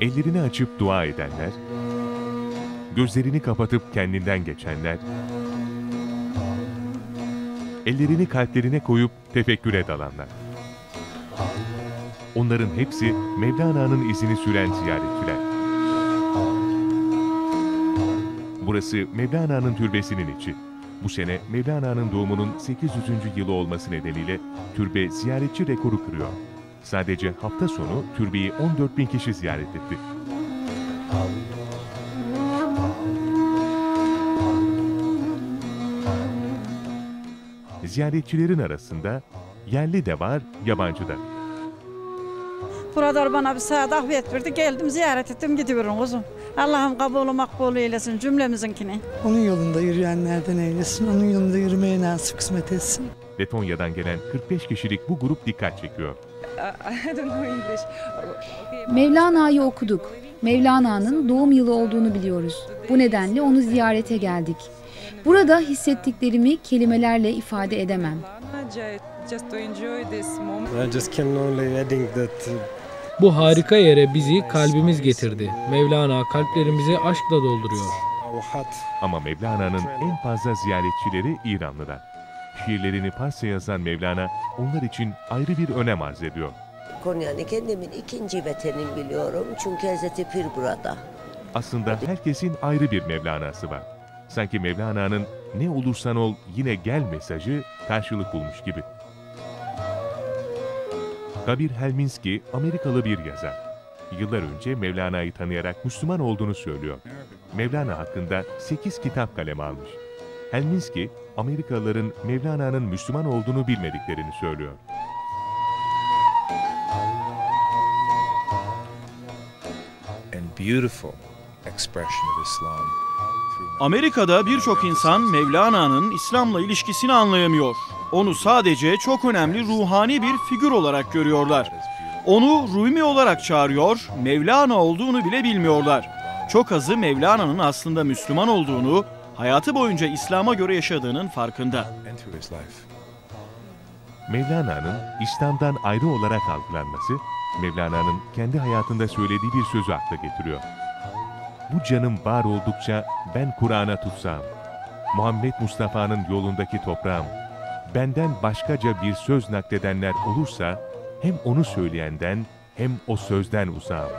ellerini açıp dua edenler, gözlerini kapatıp kendinden geçenler, ellerini kalplerine koyup tefekküre dalanlar. Onların hepsi Mevlana'nın izini süren ziyaretçiler. Burası Mevlana'nın türbesinin içi. Bu sene Mevlana'nın doğumunun 800. yılı olması nedeniyle türbe ziyaretçi rekoru kırıyor. Sadece hafta sonu türbeyi 14 bin kişi ziyaret etti. Ziyaretçilerin arasında yerli de var, yabancı da. Burada bana bir saat verdi. Geldim ziyaret ettim gidiyorum kuzum. Allah'ım kabulü makbul eylesin cümlemizinkini. Onun yolunda yürüyenlerden eylesin. Onun yolunda yürümeye nasip kısmet etsin. Letonya'dan gelen 45 kişilik bu grup dikkat çekiyor. I don't know English. Mevlana'yı okuduk. Mevlana'nın doğum yılı olduğunu biliyoruz. Bu nedenle onu ziyarete geldik. Burada hissettiklerimi kelimelerle ifade edemem. Uh, Bu harika yere bizi kalbimiz getirdi. Mevlana kalplerimizi aşkla dolduruyor. Ama Mevlana'nın en fazla ziyaretçileri İranlılar. Şiirlerini Farsça yazan Mevlana onlar için ayrı bir önem arz ediyor. Yani kendimin ikinci vatanım biliyorum çünkü Hazreti Pir burada. Aslında herkesin ayrı bir Mevlana'sı var. Sanki Mevlana'nın ne olursan ol yine gel mesajı karşılık bulmuş gibi. Kabir Helminski Amerikalı bir yazar. Yıllar önce Mevlana'yı tanıyarak Müslüman olduğunu söylüyor. Mevlana hakkında 8 kitap kaleme almış. Helminski, Amerikalıların Mevlana'nın Müslüman olduğunu bilmediklerini söylüyor. and beautiful expression of Islam. Amerika'da birçok insan Mevlana'nın İslam'la ilişkisini anlayamıyor. Onu sadece çok önemli ruhani bir figür olarak görüyorlar. Onu Rumi olarak çağırıyor, Mevlana olduğunu bile bilmiyorlar. Çok azı Mevlana'nın aslında Müslüman olduğunu, hayatı boyunca İslam'a göre yaşadığının farkında. Mevlana'nın İslam'dan ayrı olarak algılanması, Mevlana'nın kendi hayatında söylediği bir sözü akla getiriyor. Bu canım var oldukça ben Kur'an'a tutsam, Muhammed Mustafa'nın yolundaki toprağım, benden başkaca bir söz nakledenler olursa, hem onu söyleyenden hem o sözden uzağım.